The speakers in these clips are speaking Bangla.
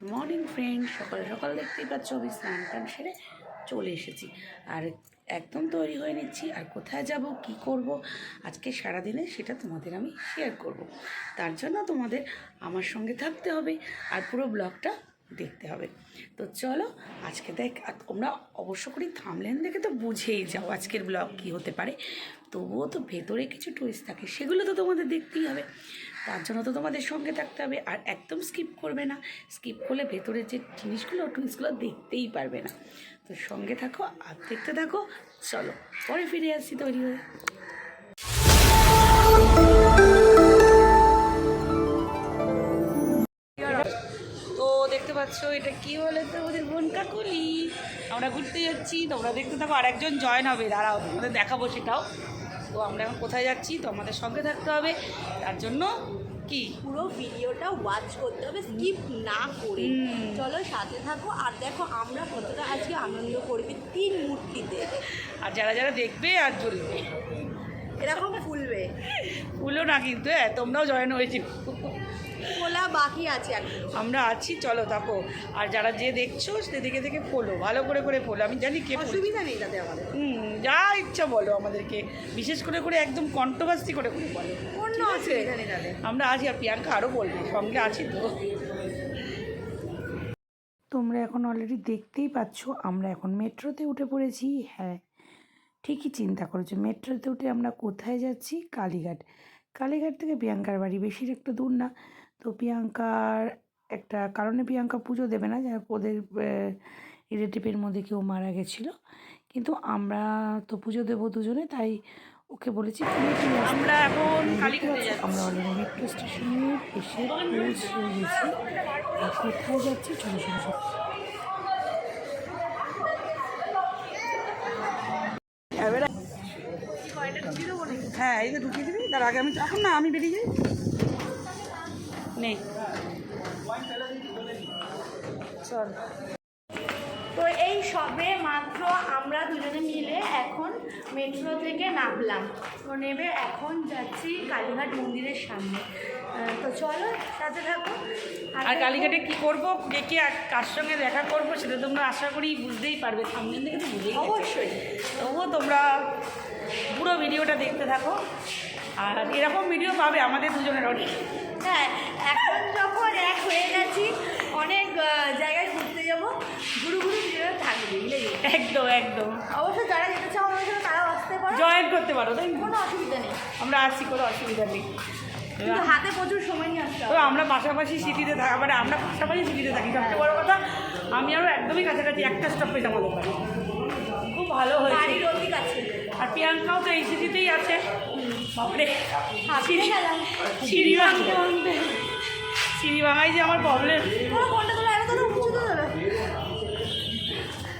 মর্নিং ফ্রেন্ড সকাল সকাল দেখতেই পাচ্ছ আমি স্নান টান সেরে চলে এসেছি। আর একদম তৈরি হয়ে নিচ্ছি। আর কোথায় যাব, কি করব, আজকে সারাদিনে সেটা তোমাদের আমি শেয়ার করব। তার জন্য তোমাদের আমার সঙ্গে থাকতে হবে আর পুরো ব্লগটা দেখতে হবে। তো চলো, আজকে দেখ তোমরা অবশ্য করেই থামলেন দেখে তো বুঝেই যাও আজকের ব্লগ কি হতে পারে। তবুও তো ভেতরে কিছু টুইস্ট থাকে, সেগুলো তো তোমাদের দেখতেই হবে। তার জন্য তো তোমাদের সঙ্গে থাকতে হবে। আর একদম স্কিপ করবে না। স্কিপ করলে ভেতরে যে জিনিসগুলো টুইস্টগুলো দেখতেই পারবে না। তো সঙ্গে থাকো, আর দেখতে থাকো। চলো, পরে ফিরে আসছি তৈরি হয়ে। পাচ্ছ, এটা কি বলে তো? ওদের বোন কাকুলি আমরা ঘুরতে যাচ্ছি। তোমরা দেখতে থাকো, আরেকজন জয়েন হবে। দাঁড়াও, তোমাদের দেখাবো সেটাও। তো আমরা এখন কোথায় যাচ্ছি? তো আমাদের সঙ্গে থাকতে হবে। তার জন্য কি? পুরো ভিডিওটা ওয়াচ করতে হবে স্কিপ না করে। চলো সাথে থাকো আর দেখো আমরা কতটা আজকে আনন্দ করবি তিন মূর্তিতে। আর যারা যারা দেখবে আর জ্বলবে এরকম ফুলবে। ভুলো না কিন্তু হ্যাঁ তোমরাও জয়েন হয়েছি। খোলা বাকি আছে আমরা আছি চলো থাকো। আর যারা যে দেখছ সে দেখে দেখে ফলো ভালো করে করে ফোলো। আমি জানি কে অসুবিধা নেই তাতে আমাদের। হুম যা ইচ্ছা বলো আমাদেরকে। বিশেষ করে করে একদম কন্ট্রোভার্সি করে করে বলো। ঠিক আছে? আমরা আছি আর প্রিয়াঙ্কা আরও বলবে সঙ্গে আছি তো। তোমরা এখন অলরেডি দেখতেই পাচ্ছ আমরা এখন মেট্রোতে উঠে পড়েছি। হ্যাঁ ঠিকই চিন্তা করেছ। মেট্রোতে উঠে আমরা কোথায় যাচ্ছি? কালীঘাট। কালীঘাট থেকে প্রিয়াঙ্কার বাড়ি বেশি একটা দূর না। তো প্রিয়াঙ্কার একটা কারণে প্রিয়াঙ্কা পুজো দেবে না হোক ওদের রিলেটিভের মধ্যে কেউ মারা গেছিল। কিন্তু আমরা তো পুজো দেবো দুজনে তাই ওকে বলেছি তুমি আমরা এখন আমরা অলরেডি মেট্রো স্টেশনে এসে পৌঁছে গেছি। আর যাচ্ছি ছোটো ছোটো হ্যাঁ এই যে ঢুকিয়ে দিবি তার আগে আমি এখন না আমি বেরিয়ে যাই। নেই। চল। তো সবে মাত্র আমরা দুজনে মিলে এখন মেট্রো থেকে নামলাম। তো নেবে এখন যাচ্ছি কালীঘাট মন্দিরের সামনে। তো চলো সাথে থাকো। আর কালীঘাটে কি করব কে কে আর কার সঙ্গে দেখা করব সেটা তোমরা আশা করি বুঝতেই পারবে। সামনে থেকে তো বুঝেই অবশ্যই। তবুও তোমরা পুরো ভিডিওটা দেখতে থাকো। আর এরকম ভিডিও পাবে আমাদের দুজনের অনেক। হ্যাঁ এখন যখন এক হয়ে গেছি অনেক জায়গায় ঘুরতে যাব। ঘুরু ভিডিও থাকবে একদম একদম। অবশ্য যারা যেতে চাও আমাদের সাথে তারাও আসতে পারো। জয়েন করতে পারো তাই কোনো অসুবিধা নেই। আমরা আছি কোনো অসুবিধা নেই। হাতে প্রচুর সময় নিয়ে আসতে হবে। আমরা পাশাপাশি সিটিতে থাকি মানে আমরা পাশাপাশি সিটিতে থাকি। সবচেয়ে বড় কথা আমি আরও একদমই কাছাকাছি একটা স্টপেজ আমাদের বাড়ি। খুব ভালো হয়েছে। আছে আর প্রিয়াঙ্কাও তো এই সিটিতেই আছে। বাপরে। সিঁড়ি সিঁড়ি ভাঙাই যে আমার প্রবলেম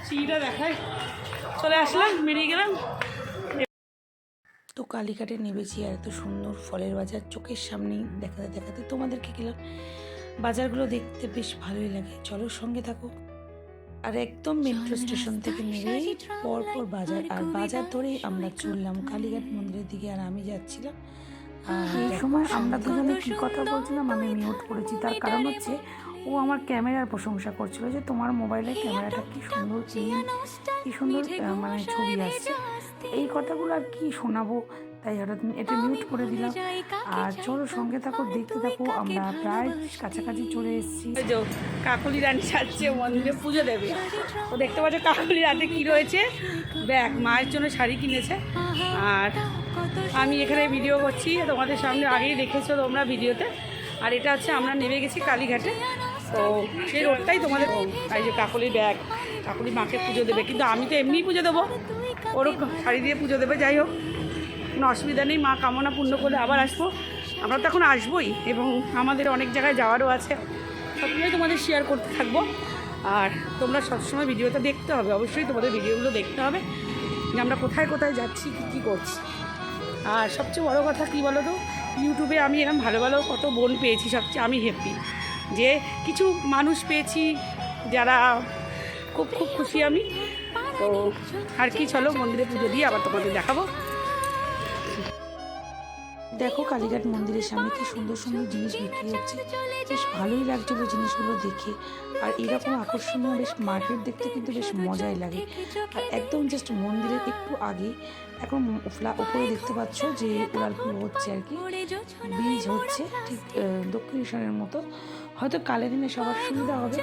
সিঁড়িটা দেখায় চলে আসলাম বেরিয়ে গেলাম। তো কালীঘাটে নেমেছি আর এত সুন্দর ফলের বাজার চোখের সামনেই দেখাতে দেখাতে তোমাদেরকে গেলাম। বাজারগুলো দেখতে বেশ ভালোই লাগে। চলো সঙ্গে থাকো। আর একদম মেট্রো স্টেশন থেকে নেমেই পর পর বাজার। আর বাজার ধরেই আমরা চললাম কালীঘাট মন্দিরের দিকে আর আমি যাচ্ছিলাম। এই সময় আমরা দুজনে কি কথা বলছিলাম? আমি মিউট করেছি। তার কারণ হচ্ছে ও আমার ক্যামেরার প্রশংসা করছিল যে তোমার মোবাইলের ক্যামেরাটা কি সুন্দর ক্লিন কি সুন্দর মানে ছবি আসছে। এই কথাগুলো আর কি শোনাবো? তাই হঠাৎ এটা মিউট করে দিলাম। আর চলো সঙ্গে থাকো দেখতে থাকো আমরা প্রায় কাছাকাছি চলে এসেছি। কাকলি রানী যাচ্ছে মন্দিরে পুজো দেবে। তো দেখতে পাচ্ছ কাকলি রাতে কি রয়েছে? দেখ মায়ের জন্য শাড়ি কিনেছে। আর আমি এখানে ভিডিও করছি, তোমাদের সামনে আগেই দেখেছ তোমরা ভিডিওতে আর এটা হচ্ছে আমরা নেমে গেছি কালীঘাটে। তো সেই রোডটাই তোমাদের এই যে কাকলির ব্যাগ, কাকলি মাকে পুজো দেবে। কিন্তু আমি তো এমনিই পুজো দেবো। ওরও শাড়ি দিয়ে পুজো দেবে, যাই হোক। কোনো অসুবিধা নেই, মা কামনা পূর্ণ করে আবার আসব। আমরা তো এখন আসবোই এবং আমাদের অনেক জায়গায় যাওয়ারও আছে। সবগুলোই তোমাদের শেয়ার করতে থাকব। আর তোমরা সবসময় ভিডিওটা দেখতে হবে। অবশ্যই তোমাদের ভিডিওগুলো দেখতে হবে যে আমরা কোথায় কোথায় যাচ্ছি, কী কী করছি। আর সবচেয়ে বড় কথা কী বলো তো ইউটিউবে আমি এরকম ভালো ভালো কত বোন পেয়েছি, সবচেয়ে আমি হ্যাপি যে কিছু মানুষ পেয়েছি যারা খুব খুব খুশি আমি। তো আর কি চলো, মন্দিরে পুজো দিয়ে আবার তোমাদের দেখাবো। দেখো কালীঘাট মন্দিরের সামনে কি সুন্দর সুন্দর জিনিস বিক্রি হচ্ছে। বেশ ভালোই লাগছিল জিনিসগুলো দেখে। আর এরকম আকর্ষণীয় বেশ মার্কেট দেখতে কিন্তু বেশ মজাই লাগে। আর একদম জাস্ট মন্দিরের একটু আগে এখন উপরে দেখতে পাচ্ছ যে উড়ালপুল হচ্ছে আর কি। ব্রিজ হচ্ছে ঠিক দক্ষিণেশ্বরের মতো। হয়তো কালে দিনে সবার সুবিধা হবে।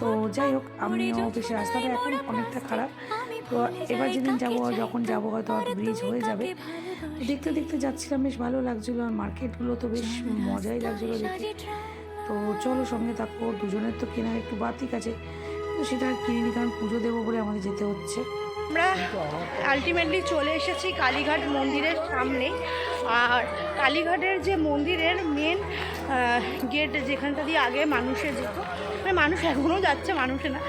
তো যাই হোক, আমিও অফিসের রাস্তাটা এখন অনেকটা খারাপ। তো এবার যেদিন যাব, যখন যাব হয়তো হয়তো ব্রিজ হয়ে যাবে। দেখতে দেখতে যাচ্ছিলাম, বেশ ভালো লাগছিল। আর মার্কেটগুলো তো বেশ মজাই লাগছিল দেখে তো চলো সঙ্গে থাকো, দুজনের তো কেনার একটু বাতিক আছে তো সেটা আর কিনিনি, কারণ পুজো দেবো বলে আমাদের যেতে হচ্ছে। আমরা আলটিমেটলি চলে এসেছি কালীঘাট মন্দিরের সামনে। আর কালীঘাটের যে মন্দিরের মেন গেট যেখানটা দিয়ে আগে মানুষে যেত মানে মানুষ এখনও যাচ্ছে, মানুষে না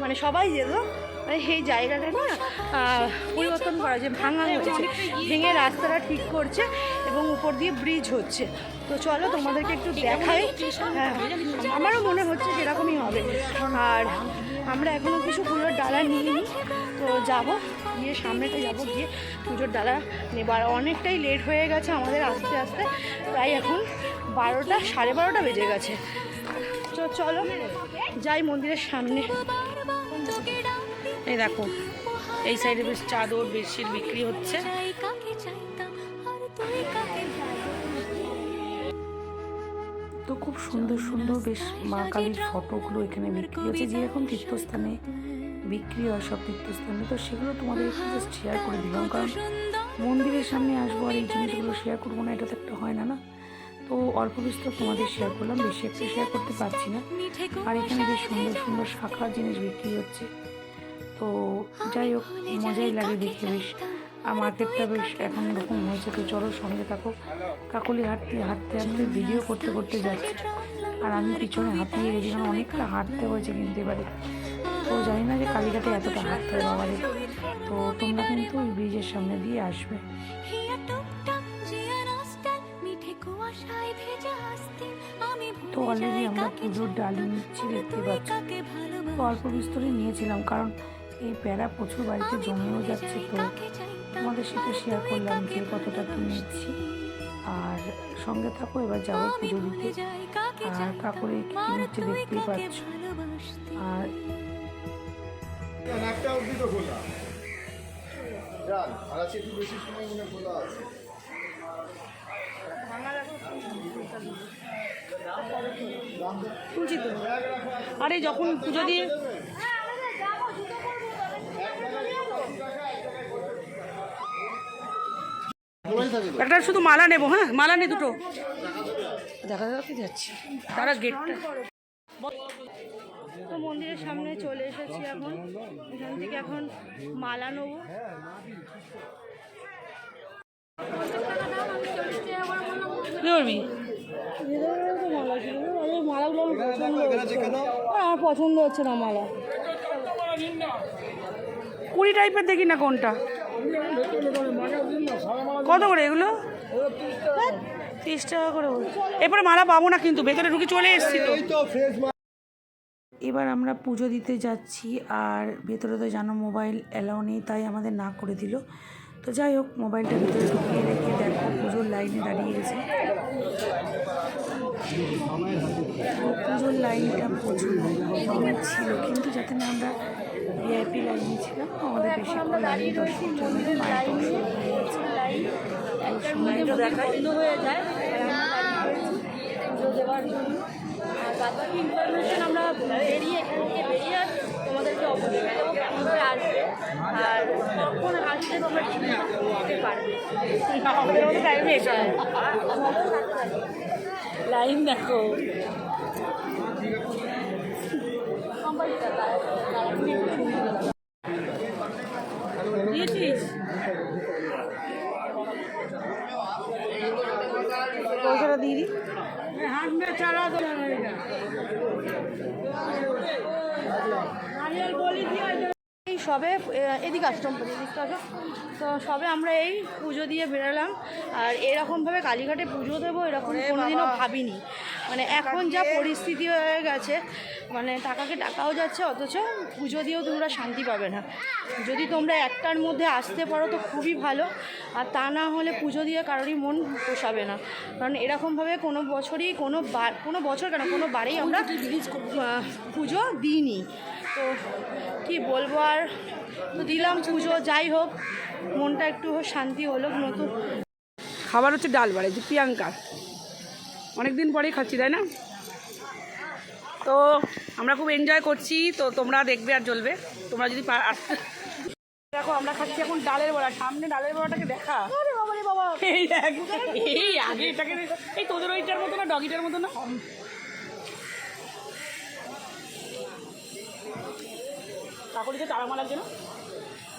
মানে সবাই যেত মানে সেই জায়গাটা না পরিবর্তন করা যে ভাঙা হয়েছে, ভেঙে রাস্তাটা ঠিক করছে। এবং উপর দিয়ে ব্রিজ হচ্ছে। তো চলো তোমাদেরকে একটু দেখাই। হ্যাঁ আমারও মনে হচ্ছে সেরকমই হবে। আর আমরা এখনও কিছু পুজোর ডালা নিইনি। তো যাব গিয়ে সামনেটা যাব গিয়ে পুজোর ডালা নেবার অনেকটাই লেট হয়ে গেছে আমাদের আস্তে আস্তে। প্রায় এখন বারোটা সাড়ে বারোটা বেজে গেছে। তো চলো যাই মন্দিরের সামনে। এই দেখো এই সাইডে বেশ চাদর বেডশিট বিক্রি হচ্ছে। খুব সুন্দর সুন্দর বেশ মা কালীর ফটোগুলো এখানে বিক্রি হচ্ছে যেরকম তীর্থস্থানে বিক্রি হয় সব তীর্থস্থানে। তো সেগুলো তোমাদের একটু জাস্ট শেয়ার করে দিলাম কারণ মন্দিরের সামনে আসব আর এই জিনিসগুলো শেয়ার করব না এটা তো একটা হয় না না? তো অল্প বিস্তর তোমাদের শেয়ার করলাম বেশি একটু শেয়ার করতে পারছি না। আর এখানে বেশ সুন্দর সুন্দর শাখার জিনিস বিক্রি হচ্ছে। তো যাই হোক মজাই লাগে দেখতে বেশ। আর মার্কেটটা বেশ এখন এরকম হয়েছে, তো চলো সঙ্গে থাকো। কাকলি হাঁটতে হাঁটতে হাঁটতে ভিডিও করতে করতে যাচ্ছে। আর আমি পিছনে হাঁপিয়ে গেছি কারণ অনেকটা হাঁটতে হয়েছে কিন্তু এবারে। তো জানি না যে কালীঘাটে এতটা হাঁটতে হবে বাবারে তো তোমরা কিন্তু ওই ব্রিজের সামনে দিয়ে আসবে। তো অলরেডি আমরা পুজোর ডালি নিচ্ছি দেখতে পাচ্ছি। অল্প বিস্তরে নিয়েছিলাম, কারণ এই প্যারা প্রচুর বাড়িতে জমেও যাচ্ছে, তো তোমাদের সাথে শেয়ার করলাম যে কতটা কি নিচ্ছি। আর সঙ্গে থাকো এবার যাব পুজো দিতে। আর কাকুরে কি কি নিচ্ছে দেখতেই পাচ্ছ। আর একটা অবধি তো খোলা। যান আর আছে একটু বেশি সময় মনে খোলা আছে। আরে যখন পুজো দিয়ে একটা শুধু মালা নেব হ্যাঁ? মালা নে দুটো। দেখা যাচ্ছে যাচ্ছি। তারা গেটটা তো মন্দিরের সামনে চলে এসেছি এখন। এখান থেকে এখন মালা নেব। কি মালাগুলো আমার। আমার পছন্দ হচ্ছে না মালা। কুড়ি টাইপের দেখি না কোনটা। কত করে এগুলো? তিরিশ টাকা করে। এরপরে মালা পাবো না কিন্তু, ভেতরে ঢুকে চলে এসেছি এবার আমরা পুজো দিতে যাচ্ছি, আর ভেতরে তো জানো মোবাইল অ্যালাউ নেই, তাই আমাদের না করে দিল। তো যাই হোক, মোবাইলটা ভিতরে ঢুকিয়ে রেখে দেখো, পুজোর লাইনে দাঁড়িয়ে গেছে। পুজোর লাইনটা প্রচুর ছিল, কিন্তু যাতে না আমরা ভিআইপি লাইনে ছিলাম আমাদের বেশিক্ষণ লাইন মায়ের দর্শন হয়ে বন্ধ হয়ে যায় দেওয়ার জন্য। আর বাদবাকি ইনফরমেশন আমরা বেরিয়ে এখান থেকে বেরিয়ে তোমাদেরকে অবশ্যই দেবো কীভাবে আসবে। আর কখন আসবে তোমরা ঠিকঠাক করতে পারবে। টাইমে লাইন দেখো। পয়সাটা দিয়ে দিই। এই সবে এদিকে আসতাম এদিকটা আসো। তো সবে আমরা এই পুজো দিয়ে বেরোলাম। আর এরকমভাবে কালীঘাটে পুজো দেবো এরকম কোনোদিনও ভাবিনি। মানে এখন যা পরিস্থিতি হয়ে গেছে মানে টাকাকে টাকাও যাচ্ছে অথচ পুজো দিয়েও তোমরা শান্তি পাবে না। যদি তোমরা একটার মধ্যে আসতে পারো তো খুবই ভালো। আর তা না হলে পুজো দিয়ে কারোরই মন পোষাবে না। কারণ এরকমভাবে কোনো বছরই কোনো বার কোনো বছর কেন কোনো বারেই আমরা পুজো দিইনি। তো কি বলব আর? তো দিলাম পুজো যাই হোক মনটা একটু শান্তি হলো নতুন খাবার হচ্ছে ডাল বাড়ি যে প্রিয়াঙ্কার। অনেকদিন পরেই খাচ্ছি তাই না? তো আমরা খুব এনজয় করছি তো তোমরা দেখবে আর জ্বলবে। তোমরা যদি আসতে দেখো আমরা খাচ্ছি এখন ডালের বড়া। সামনে ডালের বড়াটাকে দেখা এই আগে এটাকে এই তোদের ওইটার মতো না ডগিটার মতো না? কাকুরিতে তারামা লাগছে না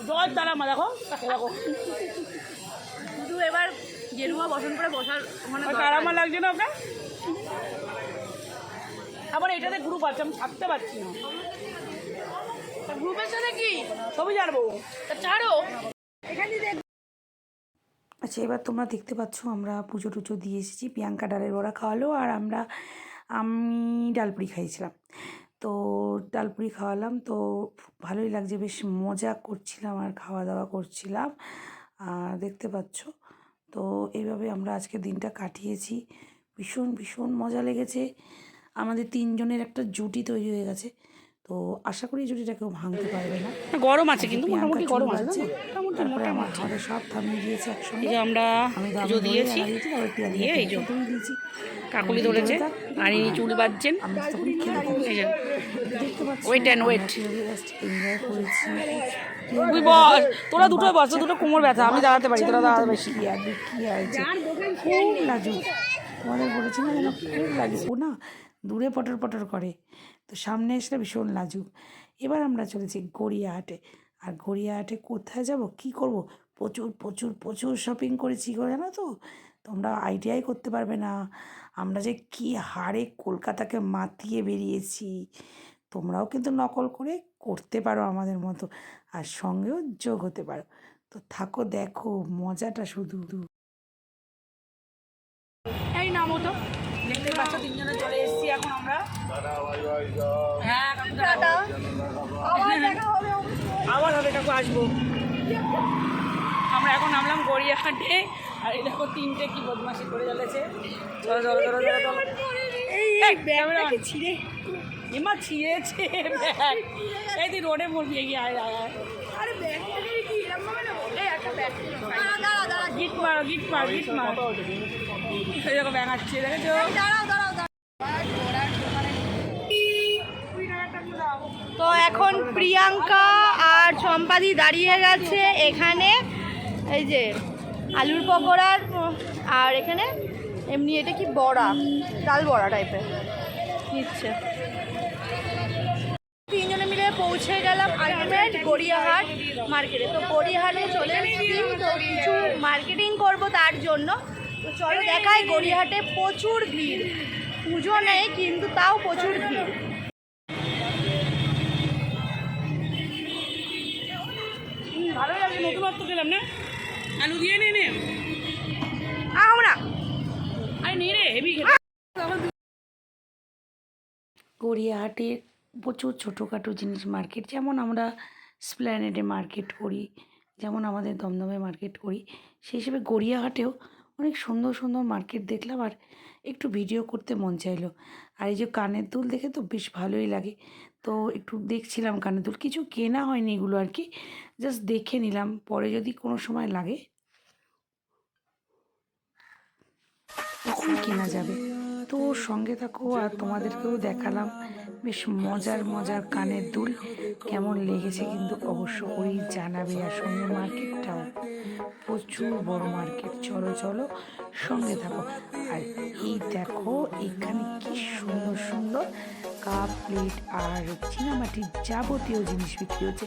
জয় তারামা দেখো এই দেখো। শুধু এবার গেরুয়া বসন করে বসার মানে ওই তারামা লাগছে না ওটা আবার এটাতে গ্রুপ আছে আমি ছাড়তে পারছি না। গ্রুপের সাথে কি? ছবি ছাড়ো। আচ্ছা এবার তোমরা দেখতে পাচ্ছ আমরা পুজো টুজো দিয়ে এসেছি। প্রিয়াঙ্কা ডালের বড়া খাওয়ালো আর আমরা আমি ডালপুরি খাইছিলাম। তো ডালপুরি খাওয়ালাম। তো ভালোই লাগছে, বেশ মজা করছিলাম আর খাওয়া দাওয়া করছিলাম। আর দেখতে পাচ্ছ, তো এইভাবে আমরা আজকে দিনটা কাটিয়েছি। ভীষণ ভীষণ মজা লেগেছে। আমাদের তিনজনের একটা জুটি তৈরি হয়ে গেছে। তো আশা করি জুটিটা কেউ ভাঙতে পারবে না। গরম আছে কিন্তু মোটামুটি গরম আছে মোটামুটি আমার মোটামুটি সব থামিয়ে দিয়েছে একসঙ্গে। যে আমরা পুজো দিয়েছি। দিয়ে এই যে দিয়েছি। কাকুলি ধরেছে ধরে আর ইনি চুল বাঁধছেন। আমি তখন খেতে থাকি। এই যে দেখতে পাচ্ছি, Wait and আমরা wait. করেছি। তুই বস তোরা দুটো বস দুটো কোমর ব্যথা আমি দাঁড়াতে পারি তোরা দাঁড়াতে বেশি কি আর কি আর খুব লাজুক তোমাদের বলেছি না যেন খুব লাজুক ও না দূরে পটর পটর করে। তো সামনে এসে ভীষণ লাজুক। এবার আমরা চলেছি গড়িয়াহাটে। আর গড়িয়াহাটে কোথায় যাব? কি করব? প্রচুর প্রচুর প্রচুর শপিং করেছি জানো তো? তোমরা আইডিয়াই করতে পারবে না। আমরা যে কি হারে কলকাতাকে মাতিয়ে বেরিয়েছি, তোমরাও কিন্তু নকল করে করতে পারো আমাদের মতো। আর সঙ্গেও যোগ হতে পারো। তো থাকো, দেখো, মজাটা শুধু। এই নামো তো। দেখতে পাচ্ছ, তিনজনে চলে এসেছি এখন আমরা। আবার হবে কাকু আসব। আমরা এখন নামলাম গড়িয়াহাটে। আর এই দেখো তিনটে কি বদমাশি করে চলেছে চলো চলো চলো চলো চলো এই ক্যামেরা ছিঁড়ে। এমা ছিঁড়েছে ব্যাগ। এই তুই রোডে মরবি এগিয়ে আয় আয় গিট মারো গিট মার গিট মার। দেখো ব্যাগ আসছে দেখেছ? তো এখন প্রিয়াঙ্কা আর চম্পাদি দাঁড়িয়ে গেছে এখানে। এই যে আলুর পকোড়ার আর এখানে এমনি এটা কি বড়া? ডাল বড়া টাইপের নিচ্ছে। তিনজনে মিলে পৌঁছে গেলাম আলটিমেট গড়িয়াহাট মার্কেটে। তো গড়িয়াহাটে চলে এসেছি, তো কিছু মার্কেটিং করব তার জন্য। তো চলো দেখায় গড়িয়াহাটে প্রচুর ভিড়। পুজো নেই, কিন্তু তাও প্রচুর ভিড়। আলু দিয়ে নে নে আরে নে রে হেভি গড়িয়াহাটে প্রচুর ছোটোখাটো জিনিস মার্কেট যেমন আমরা স্প্ল্যানেডে মার্কেট করি যেমন আমাদের দমদমে মার্কেট করি সেই হিসেবে গড়িয়াহাটেও অনেক সুন্দর সুন্দর মার্কেট দেখলাম আর একটু ভিডিও করতে মন চাইলো। আর এই যে কানের দুল দেখে তো বেশ ভালোই লাগে। তো একটু দেখছিলাম কানের দুল কিছু কেনা হয়নি এগুলো আর কি জাস্ট দেখে নিলাম পরে যদি কোনো সময় লাগে তখন কেনা যাবে। তো সঙ্গে থাকো আর তোমাদেরকেও দেখালাম। বেশ মজার মজার কানের দুল। কেমন লেগেছে কিন্তু অবশ্য ওই জানাবে। আর সঙ্গে মার্কেটটাও। প্রচুর বড় মার্কেট। চলো চলো, সঙ্গে থাকো। আর এই দেখো, এখানে কি সুন্দর সুন্দর কাপ প্লেট আর চীনামাটির যাবতীয় জিনিস বিক্রি হচ্ছে।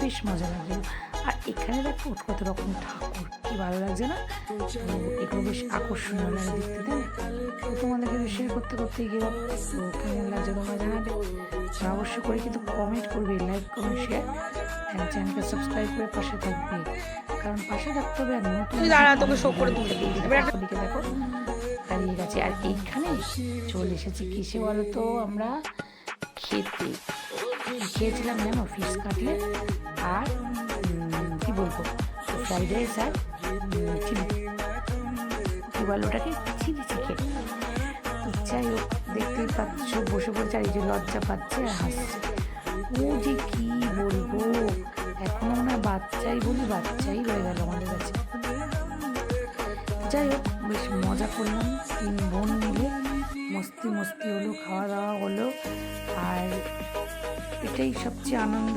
বেশ মজা লাগল। আর এখানে দেখো কত রকম ঠাকুর কি ভালো লাগছে না? তো এগুলো বেশ আকর্ষণীয় লাগে দেখতে তাই তো তোমাদেরকে শেয়ার করতে করতে গেলাম তো কেমন লাগছে তোমরা জানাবে। করে কিন্তু কমেন্ট করবে লাইক কমেন্ট শেয়ার চ্যানেলকে সাবস্ক্রাইব করে পাশে থাকবে। কারণ পাশে থাকতে হবে আর নতুন দাঁড়া, তোকে show করে দিকে দেখো দাঁড়িয়ে গেছে। আর এইখানে চলে এসেছি কিসে বলো তো আমরা? খেতে। খেয়েছিলাম জানো ফিশ কাটলেট আর বলব? ফ্রাইড রাইস আর চিলি। কি ওটাকে চিলি চিকেন যাই হোক, দেখতেই পাচ্ছ, বসে পড়ছে আর এই যে লজ্জা পাচ্ছে আর হাসছে। ও যে কি বলব? এখন আমরা বাচ্চাই বলি বাচ্চাই রয়ে গেল আমাদের কাছে। যাই হোক, বেশ মজা করলাম। তিন বোন মিলে মস্তি মস্তি হলো, খাওয়া দাওয়া হলো। আর এটাই সবচেয়ে আনন্দ।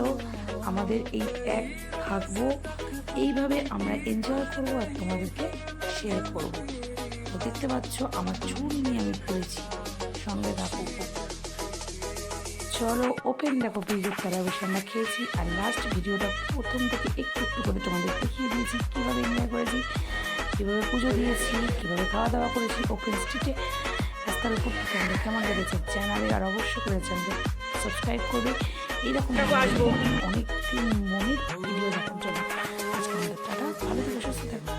আমাদের এই এক থাকব। এইভাবে আমরা এনজয় করব আর তোমাদেরকে শেয়ার করব। তো দেখতে পাচ্ছ, আমার চুল নিয়ে আমি করেছি সঙ্গে থাকো। চলো ওপেন দেখো ফ্রিজের তলায় বসে আমরা খেয়েছি আর লাস্ট ভিডিওটা প্রথম থেকে একটু একটু করে তোমাদের দেখিয়ে দিয়েছি, কীভাবে এনজয় করেছি, কীভাবে পুজো দিয়েছি, কীভাবে খাওয়া দাওয়া করেছি ওপেন স্ট্রিটে রাস্তার উপর আমাদের কেমন লেগেছে? চ্যানেলে আর অবশ্যই করে চ্যানেলকে সাবস্ক্রাইব করবে। এইরকম আসব। অনেক মনের ভিডিও দেখার জন্য আজকে আমাদের টাটা। ভালো থেকে সুস্থ থাকবে